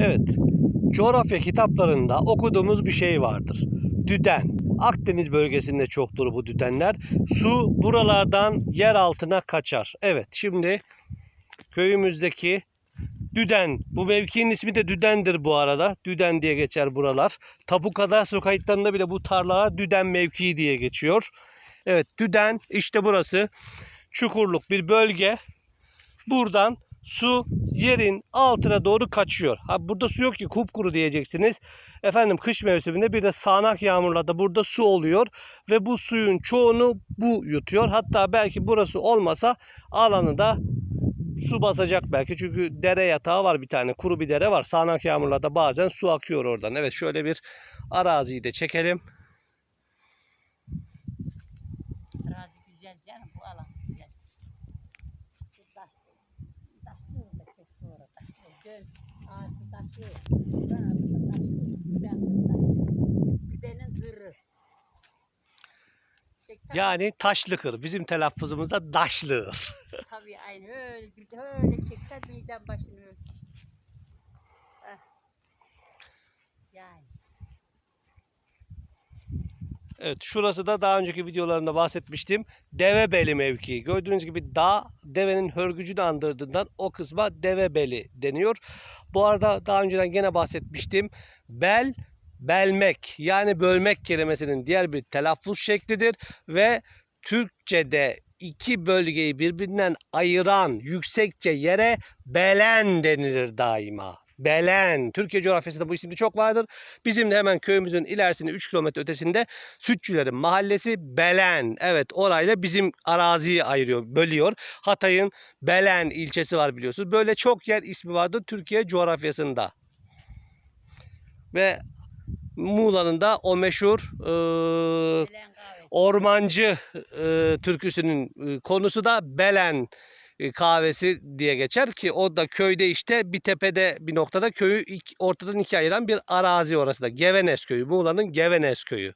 Evet, coğrafya kitaplarında okuduğumuz bir şey vardır. Düden. Akdeniz bölgesinde çoktur bu düdenler. Su buralardan yer altına kaçar. Evet, şimdi köyümüzdeki Düden. Bu mevkinin ismi de Düden'dir bu arada. Düden diye geçer buralar. Tapu kadastro kayıtlarında bile bu tarlalar Düden mevkii diye geçiyor. Evet, Düden işte burası. Çukurluk bir bölge. Buradan su yerin altına doğru kaçıyor. Ha burada su yok ki kupkuru diyeceksiniz. Efendim kış mevsiminde bir de sağanak yağmurlarda burada su oluyor ve bu suyun çoğunu bu yutuyor. Hatta belki burası olmasa alanı da su basacak belki. Çünkü dere yatağı var bir tane. Kuru bir dere var. Sağanak yağmurlarda bazen su akıyor oradan. Evet şöyle bir araziyi de çekelim. Arazi güzel canım bu alan güzel. Şu taş, taşlı da kesin orada taşlı. Taşı. Taşı. Zırhı. Şey, Yani taşlıkır. Bizim telaffuzumuzda daşlıkır. tabii aynı öyle, öyle çeksen miden başını öyle. Heh. Yani. Evet şurası da daha önceki videolarımda bahsetmiştim. Devebeli mevkii. Gördüğünüz gibi dağ devenin hörgücünü andırdığından o kısma devebeli deniyor. Bu arada daha önceden gene bahsetmiştim. Bel belmek yani bölmek kelimesinin diğer bir telaffuz şeklidir ve Türkçe'de iki bölgeyi birbirinden ayıran yüksekçe yere belen denilir daima. Belen. Türkiye coğrafyasında bu isimde çok vardır. Bizim de hemen köyümüzün ilerisinde 3 kilometre ötesinde Sütçülerin mahallesi Belen. Evet orayla bizim araziyi ayırıyor, bölüyor. Hatay'ın Belen ilçesi var biliyorsunuz. Böyle çok yer ismi vardır Türkiye coğrafyasında. Ve Muğla'nın da o meşhur kahvesi. ormancı e, türküsünün e, konusu da Belen e, kahvesi diye geçer ki o da köyde işte bir tepede bir noktada köyü ortadan ikiye ayıran bir arazi orası da. Gevenes köyü. Muğla'nın Gevenes köyü.